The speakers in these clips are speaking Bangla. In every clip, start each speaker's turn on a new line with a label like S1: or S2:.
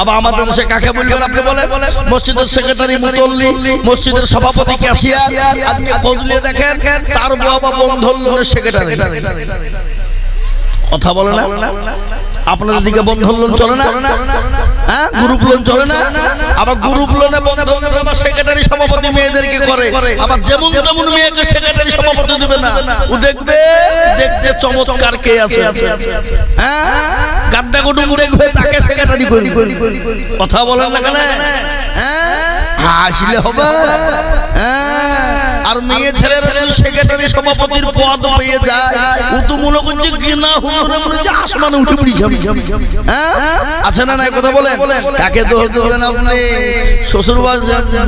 S1: আবার আমাদের দেশে কাকে বলবেন আপনি বলেন? মসজিদের সেক্রেটারি মুতল্লি, মসজিদের সভাপতি ক্যাশিয়ার আজকে বদলে দেখেন, তার বাবা বন্ধন লোনের সেক্রেটারি কথা বলে না? আপনাদের দিকে বন্ধন লোন চলে না? হ্যাঁ? গ্রুপ লোন চলে না? আবার গ্রুপ লোনে বন্ধন লোন আবার সেক্রেটারি সভাপতি মেয়েদেরকে করে। আবার যেমন তেমন মেয়েকে সেক্রেটারি সভাপতি দেবে না। ও দেখবে চমৎকার কে আছে? হ্যাঁ? গাড্ডা গুডুম দেখবে তাকে সেক্রেটারি করবে। কথা বলেন না হ্যাঁ? হাসলে হবে? হ্যাঁ। আর মেয়ে ছেলেরা যদি সেক্রেটারি সভাপতির পদ পেয়ে যায়, ও তো মনে করছে কিনা হুজুরে মনে হচ্ছে আসমানে উঠে পড়েছে। হ্যাঁ? আছে না নাই কথা বলেন? কাকে দোষ দেবেন আপনি শ্বশুর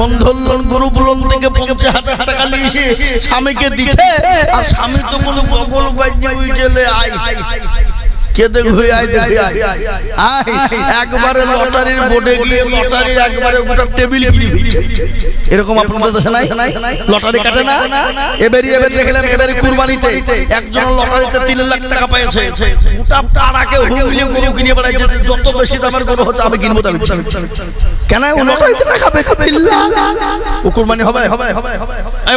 S1: বন্ধন লোন গ্রুপ লোন থেকে পঞ্চাশ হাজার টাকা নিয়েছে, স্বামীকে দিচ্ছে, আর স্বামী তো কোনো বগল বাজ্যে ওই জেলে আয়। কে দেখবে? আয় দেখবে আয়। আয় একবারে লটারির বোর্ডে গিয়ে লটারির একবারে গোটা টেবিল কিনে দিচ্ছে এরকম আপনাদের দেশে নাই? লটারি কাটে না? এবারে এবার দেখলাম এবারে কুরবানিতে একজন লটারিতে তিন লাখ টাকা পেয়েছে গোটা পাড়াকে হুমলিয়ে গরু কিনে বেড়াইছে। যত বেশি দামের গরু হচ্ছে আমি কিনবো তার কেন? লটারিতে টাকা পেয়েছে তিন লাখ। ও কুরবানি হবে।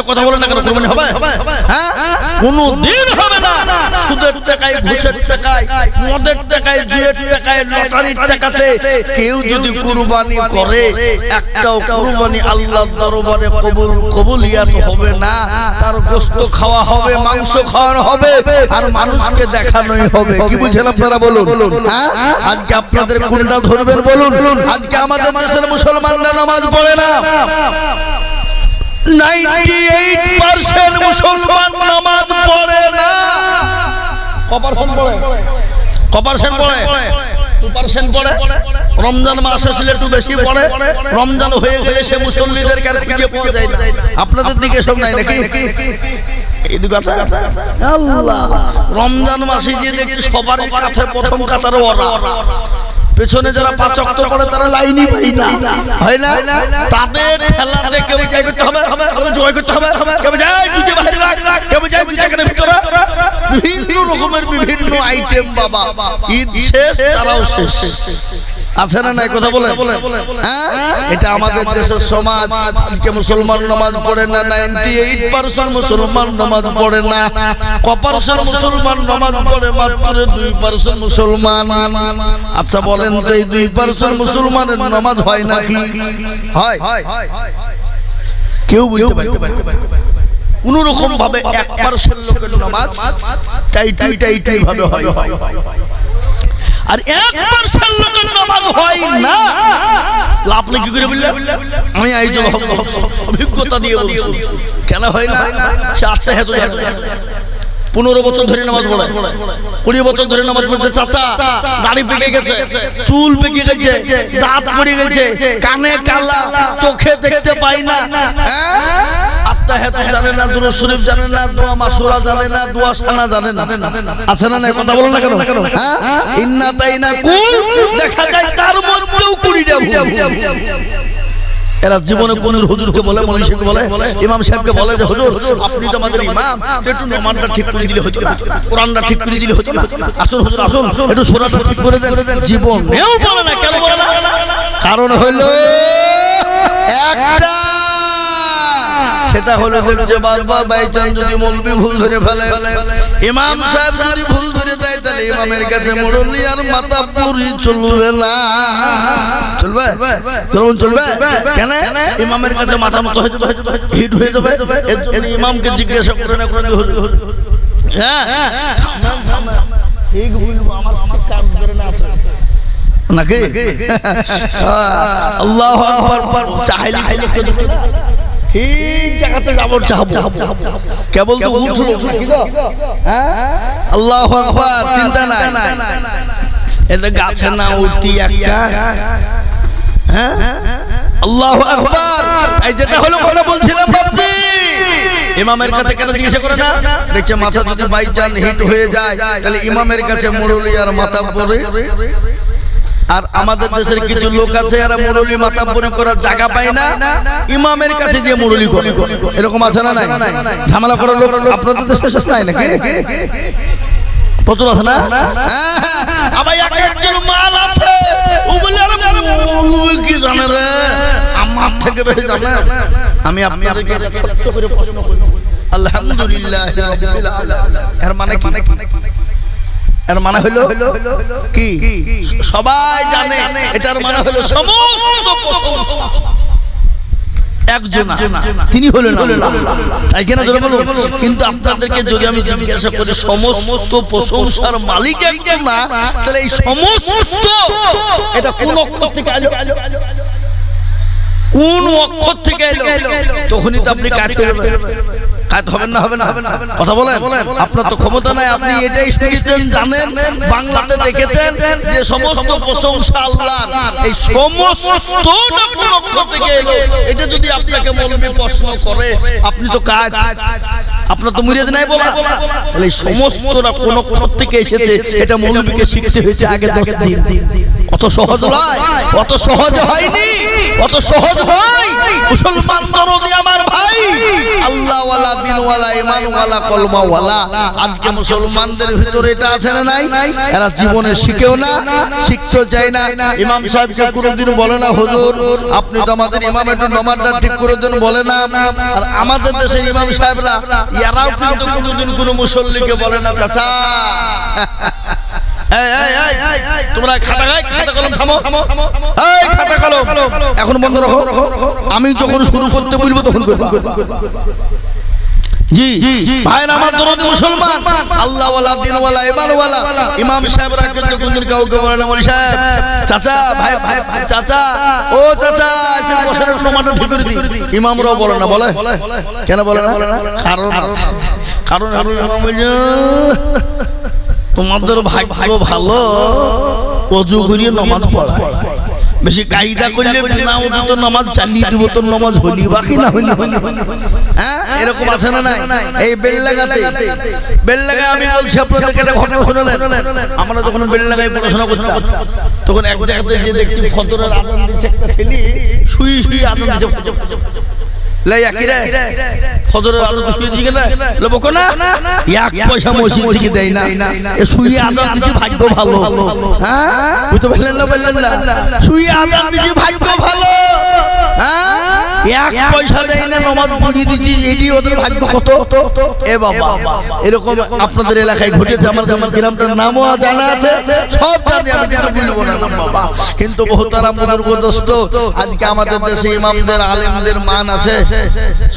S1: কথা না হবে? হ্যাঁ? কোনো হবে না। টাকায়, ঘুষের টাকায়, মদের টাকায় টাকায়, লটারির টাকাতে কেউ যদি করে, একটাও কবুল, কবুলিয়াত হবে না। তার গোস্ত খাওয়া হবে, মাংস খাওয়ানো হবে, আর মানুষকে দেখানোই হবে। কি বুঝেন আপনারা বলুন? হ্যাঁ? আজকে আপনাদের কোনটা ধরবেন বলুন? আজকে আমাদের দেশের মুসলমানরা নামাজ পড়ে না। 98% মুসলমান নামাজ পড়ে না। কপারশন পড়ে। কপারশন পড়ে? টু পার্সেন্ট পড়ে। রমজান মাস আসলে একটু বেশি পড়ে। রমজান হয়ে গেলে সে মুসল্লিদের কার খুঁজে পাওয়া যায় না। আপনাদের দিকে সব নাই নাকি? আল্লাহ। রমজান মাসে যে দেখছি সবার কাছে প্রথম কাতারে ওরা পেছনে যারা পাঁচ অক্ট পড়ে তারা লাইনই পাই না। হয় না? তাদের খেলাতে কেউ জয় করতে হবে। কেউ যায় জুজে বাইরে রাখ। কেউ যায় জুজে কেন ভিতরে বিভিন্ন রকমের বিভিন্ন আইটেম বাবা। ঈদ শেষ, তারাও শেষ। আছে না নাই কথা বলে হ্যাঁ? এটা আমাদের দেশের সমাজ। আজকে মুসলমান নামাজ পড়ে না, নাইনটি এইট পার্সেন্ট মুসলমান নামাজ পড়ে না। ক পার্সেন্ট মুসলমান নামাজ পড়ে মাত্র দুই পার্সেন্ট মুসলমান। আচ্ছা বলেন তো এই দুই পার্সেন্ট মুসলমানের নামাজ হয় নাকি? হয়। কেউ বুঝতে পারবে কোন রকম ভাবে এক পার্সেন্ট লোকের নামাজ টাইটুই টাইটুই ভাবে হয়। আর এক পার্সেন্ট লোকের নামাজ হয় না। আপনি কি করে বললেন আমি আইজ অভিজ্ঞতা দিয়ে বলছি। কেন হয় না? সে আস্তে হেতু না। পনেরো বছর ধরে নামাজ পড়ে। কুড়ি বছর ধরে নামাজ পড়তে চাচা, দাড়ি পেকে গেছে, চুল পেকে গেছে, দাঁত পড়ে গেছে, কানে কালা, চোখে দেখতে পাই না হ্যাঁ? আত্মা জানে না জানে না, দোয়া জানে না জানে না। আছে না না কথা না কেন? হ্যাঁ? ইন্না তাই না দেখা যায় তার মধ্যেও কুড়িটা এরা জীবনে কোন হুজুরকে বলে মনীষীকে বলে ইমাম সাহেবকে বলে যে হুজুর আপনি তো আমাদের ইমাম একটু নমানটা ঠিক করে দিলে হতো না কোরআনটা ঠিক করে দিলে হতো না। আসুন হুজুর আসুন একটু সোনাটা ঠিক করে দেন জীবন। এও বলে না কেন বলে না? কারণ হলো একটা সেটা হলো দেখছে বারবার বাইচান যদি মৌলবি ভুল ধরে ফেলে। ইমাম সাহেব যদি ভুল ধরে দেয় তাহলে ইমামের কাছে মুরল্লি আর মাথা পুরি চলবে না। চলবে? চলুন চলবে? কেন? ইমামের কাছে মাথা মতো হয়ে যাবে হিট হয়ে যাবে। এর জন্য ইমামকে জিজ্ঞাসা করে না করে হ্যাঁ। ঠিক বলব আমার সাথে কাজ করে না আছে। নাকি? আল্লাহ আকবার। চাইলে? ঠিক জায়গাতে যাব চাহবো কেবল তো উঠল? হ্যাঁ? আল্লাহ আকবার চিন্তা নাই। এতে গাছে না উঠতি একটা। হ্যাঁ? আল্লাহ আকবার। এই যেটা হলো কথা বলছিলাম বাপজি ইমামের কাছে কেন জিজ্ঞাসা করে না? দেখছে মাথা যদি বাই চান হিট হয়ে যায় তাহলে ইমামের কাছে মুরলি আর মাথা পরে আর আমাদের দেশের কিছু লোক আছে এরা মুরলি মাতা মনে করার জায়গা পায় না ইমামের কাছে গিয়ে মুরলি করে। এরকম আছে না নাই? ঝামেলা করার লোক আপনাদের দেশে সব নাই নাকি? প্রচুর আছে না? হ্যাঁ, হ্যাঁ। থেকে আলহামদুলিল্লাহ এর মানে কি? এর মানে হলো কি? সবাই জানে এটার মানে হলো সমস্ত প্রশংসা। একজন। তিনি হলেন তাই কেন ধরে বলুন? কিন্তু আপনাদেরকে যদি আমি জিজ্ঞাসা করি সমস্ত প্রশংসার মালিক একজন না তাহলে এই সমস্ত এটা কোন অক্ষর থেকে আলো? কোন অক্ষর থেকে এলো তখনই তো আপনি কাজ করবেন হবেন না হবে না কথা বলেন। আপনার তো ক্ষমতা নাই আপনি এটাই শুনেছেন জানেন? বাংলাতে দেখেছেন যে সমস্ত প্রশংসা এই সমস্তটা থেকে এলো। এটা যদি আপনাকে মৌলবী প্রশ্ন করে আপনি তো কাজ। আপনার তো মুরিয়াদ নাই বলা। তাহলে এই সমস্তটা কোন থেকে এসেছে এটা মৌলবীকে শিখতে হয়েছে আগে দশ দিন। অত সহজ নয় অত সহজ হয়নি অত সহজ নয়। মুসলমান দরদি আমার ভাই। আল্লাহওয়ালা দিনওয়ালা ইমানওয়ালা কলমাওয়ালা। আজকে মুসলমানদের ভিতরে এটা আছে না নাই? এরা জীবনে শিখেও না শিখতেও চায় না। ইমাম সাহেবকে কোনোদিন বলে না হুজুর আপনি তো আমাদের ইমাম একটু নমাজটা ঠিক করে দেন বলে না। আর আমাদের দেশের ইমাম সাহেবরা এরাও কিন্তু কোনোদিন কোনো মুসল্লিকে বলে না চাচা। তোমরা খাতা গায়ে খাতা কলম থামো। এই খাতা কলম। এখন বন্ধ রাখো। আমি যখন শুরু করতে বলব তখন করব। জি ভাইরা আমার দরদি মুসলমান। আল্লাহ ওয়ালা দিন ওয়ালা ইমাম সাহেবরা কিন্তু কোনদিন কাউকে বলে না সাহেব। চাচা ভাই চাচা। ও চাচা এসে বছরের টমাটো ঠিক করে দি ইমামরাও বলে না বলে? কেন বলে না? কারণ আছে। কারণ তোমাদের ভাগ্য ভালো। অজু করিয়ে নমাজ পড়া বেশি কায়দা করলে বিনা অজু তো নামাজ চালিয়ে দিব তোর নামাজ হলি বাকি না হলি হ্যাঁ এরকম আছে না নাই? এই বেললাগাতে বেললাগায় আমি বলছি আপনাদেরকে একটা ঘটনা শুনলেন আমরা যখন বেললাগায় পড়াশোনা করতাম তখন এক জায়গাতে যে দেখছি ফজরের আজান দিচ্ছে একটা ছেলে শুই শুই আজান দিচ্ছে এক পয়সা মসজিদ থেকে দেয় না। শুয়ে আজান দিচ্ছে ভাগ্য ভালো। হ্যাঁ? বুঝতে পারলেন না শুয়ে আজান দিচ্ছে ভাগ্য ভালো। হ্যাঁ? এক পয়সা দেয় না নমাজ পড়িয়ে দিচ্ছি এটি ওদের ভাগ্য কত? এ বাবা এরকম আপনাদের এলাকায় ঘটেছে আমার গ্রামটার নামও জানা আছে সব জানি আমি কিন্তু বলব না বাবা। কিন্তু বহুতারা বুজুর্গ দোস্ত আজকে আমাদের দেশে ইমামদের আলেমদের মান আছে।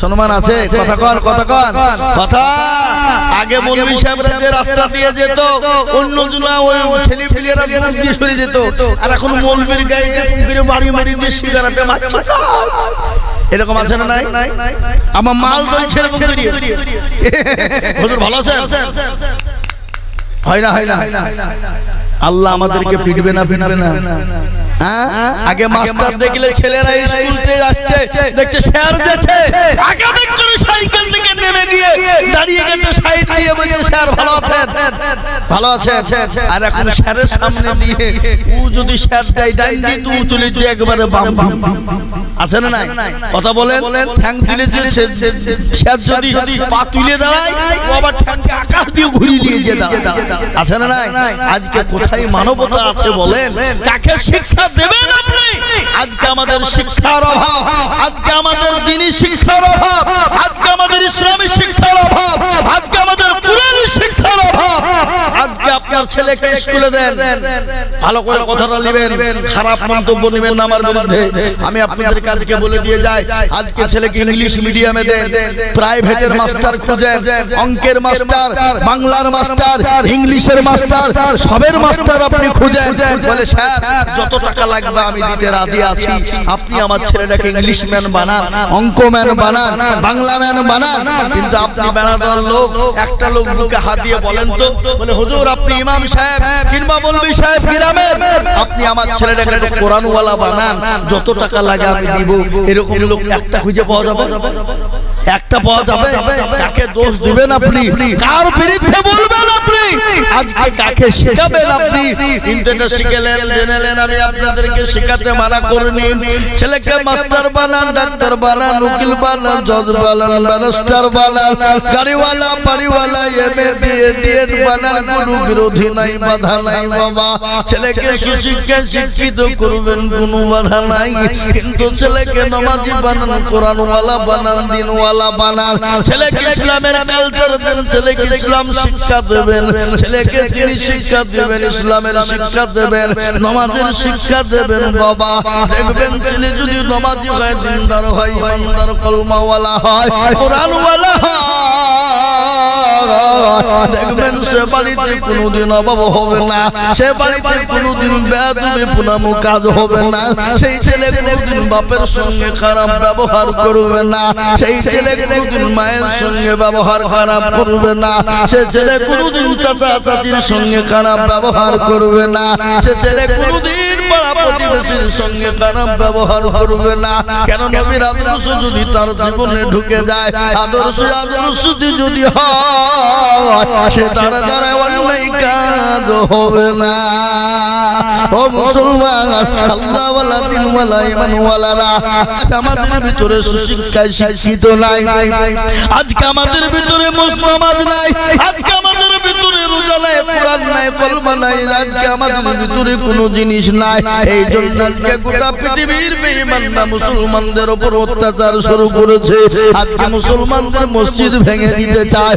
S1: সম্মান আছে। কথা কন কথা কন। কথা? আগে মৌলভী সাহেবরা যে রাস্তা দিয়ে যেত অন্য জুলা ওই ছেলে পিলেরা দূর দিয়ে সরে যেত। আর এখন মৌলবীর গায়ে এরকম করে বাড়ি মারি দিয়ে সিগারেটে মারছে। এরকম আছে না নাই? আমার মাল রয়েছে এরকম করি হুজুর ভালো আছেন? হয় না হয় না। আল্লাহ আমাদেরকে পিটবে না পিটবে না। হ্যাঁ? আগে মাস্টার দেখলে ছেলেরা স্কুলতে আসছে, দেখছে স্যার যাচ্ছে আগে বেগ করে সাইকেল থেকে নেমে গিয়ে দাঁড়িয়ে গেছে, সাইড দিয়ে বলছে, স্যার, ভালো আছেন? ভালো আছেন? আর এখন স্যারের সামনে দিয়ে ও যদি স্যার যায়, ডাইন দিয়ে তো ও চলে যায়, একবারে বাম দিয়ে। আছে না নাই? কথা বলেন, ঠ্যাং তুলে যদি পা তুলে দাঁড়ায়, ও আবার ঠ্যাংকে আকাশ দিয়ে ঘুরিয়ে নিয়ে যে দাঁড়ায়। নাই? আজকে কোথায় মানবতা আছে বলেন? কাকে শিক্ষা দেবেন আপনি? আজকে আমাদের শিক্ষার অভাব, আজকে আমাদের দিনী শিক্ষার অভাব, আজকে আমাদের ইসলামী শিক্ষার অভাব, আজকে আমাদের পুরানি শিক্ষার অভাব। ছেলেকে স্কুলে দেন। ভালো করে কথাটা নেবেন খারাপ মন্তব্য নেবেন না আমার বিরুদ্ধে। আমি আপনাদেরকে আজকে বলে দিয়ে যাই। আজকে ছেলেকে ইংলিশ মিডিয়ামে দেন। প্রাইভেটের মাস্টার খুঁজেন। অঙ্কের মাস্টার বাংলার মাস্টার ইংলিশের মাস্টার সবের মাস্টার আপনি খুঁজেন। বলে স্যার যত টাকা লাগবে আমি দিতে রাজি আছি। আপনি আমার ছেলেটাকে ইংলিশ ম্যান বানান অঙ্ক ম্যান বানান বাংলা ম্যান বানান কিন্তু আপনি বানাদার লোক একটা লোক বুকে হাত দিয়ে বলেন তো বলে হুজুর আপনি ইমাম সাহেব কিংবা মৌলবি সাহেব গ্রামের আপনি আমার ছেলেটাকে একটু কোরআনওয়ালা বানান, যত টাকা লাগে আমি দিব। এরকম লোক একটা খুঁজে পাওয়া যাবে? একটা পাওয়া যাবে? কাকে দোষ দিবেন আপনি? কার বিরুদ্ধে বলবেন আপনি? আজকে কাকে শিখাবেন আপনি? এটা শিখেলেন জেনেলেন আমি আপনাদেরকে শেখাতে মানা করিনি। ছেলেকে মাস্টার বানান ডাক্তার বানান উকিল বানান জজ বানান ব্যারিস্টার বানান। গাড়িওয়ালা বাড়িওয়ালা এম এ ডিএড বানান কোনো বিরোধী নাই বাধা নাই বাবা। ছেলেকে সুশিক্ষায় শিক্ষিত করবেন কোনো বাধা নাই। কিন্তু ছেলেকে নামাজি বানান কোরআনওয়ালা বানান দিনওয়ালা বানান। ছেলেকে ইসলামের কালচার দেন ছেলেকে ইসলাম শিক্ষা দেবেন। ছেলেকে তিনি শিক্ষা দেবেন ইসলামের শিক্ষা দেবেন। নামাজের শিক্ষা দেবেন বাবা। দেখবেন ছেলে যদি নমাজি হয় দিনদার হয় ইমানদার কলমাওয়ালা হয়। কোরআনওয়ালা হয়। দেখবেন সে বাড়িতে কোনোদিন অভাব হবে না। সে বাড়িতে কোনোদিন বেদবে পুনামু কাজ হবে না। সেই ছেলে কোনোদিন বাপের সঙ্গে খারাপ ব্যবহার করবে না। সেই ছেলে কোনোদিন মায়ের সঙ্গে ব্যবহার খারাপ করবে না। সে ছেলে কোনোদিন চাচা, চাচির সঙ্গে খারাপ ব্যবহার করবে না। সে ছেলে কোনোদিন পাড়া প্রতিবেশীর সঙ্গে খারাপ ব্যবহার করবে না। কেন নবীর আদর্শ যদি তার জীবনে ঢুকে যায়? আদর্শ আদর্শ যদি হয় সে তার দ্বারা অন্যায় কাজ হবে না। ও মুসলমান আল্লাহ ওয়ালা দিন ওয়ালা ইমান ওয়ালারা আজ আমাদের ভিতরে সুশিক্ষায় শিক্ষিত নাই। আজকে আমাদের ভিতরে মুসলমান নাই। আজকে আমাদের ভিতরে রোজা নাই, কোরআন নাই, কলমা নাই। আজকে আমাদের ভিতরে কোনো জিনিস নাই। এই জন্য আজকে গোটা পৃথিবীর বেঈমান না মুসলমানদের উপর অত্যাচার শুরু করেছে। আজকে মুসলমানদের মসজিদ ভেঙে দিতে চায়।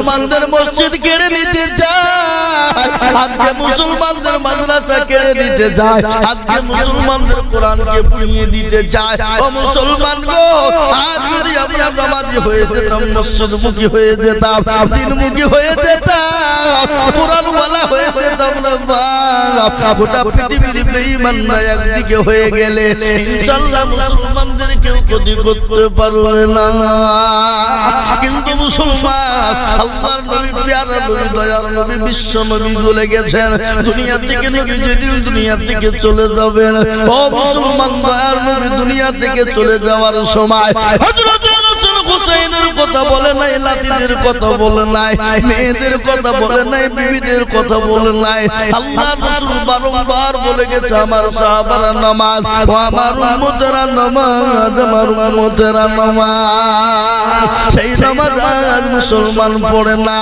S1: মুসলমানদের মসজিদ কেড়ে নিতে চায় আজকে মুসলমানদের মাদ্রাসা কেড়ে নিতে চায় আজকে মুসলমানদের কোরআনকে পুড়িয়ে দিতে চায় ও মুসলমান গো, আজ যদি আমরা নামাজি হয়ে যেতাম, মসজিদমুখী হয়ে যেতাম, দিনমুখী হয়ে যেতাম, কোরআনওয়ালা হয়ে যেতাম না গোটা পৃথিবীর বেঈমানরা একদিকে হয়ে গেলে। ইনশাআল্লাহ মুসলমানদের কেউ ক্ষতি করতে পারবে না। কিন্তু মুসলমান নবী বিশ্ব নবী চলে গেছেন, দুনিয়া থেকে নবী যেদিন দুনিয়া থেকে চলে যাবেন, ও মুসলমান, দয়ার নবী, দুনিয়া থেকে চলে যাওয়ার সময় হাসান হুসাইনের কথা বলে নাই লাতিদের কথা বলে নাই, মেয়েদের কথা বলে নাই, বিবিদের কথা বলে নাই। আল্লাহ রাসূল বারংবার বলে গেছে, আমার সাহাবারা নামাজ, ও আমার উম্মতেরা নামাজ, আমার উম্মতেরা নামাজ। সেই নামাজ আজ মুসলমান পড়ে না।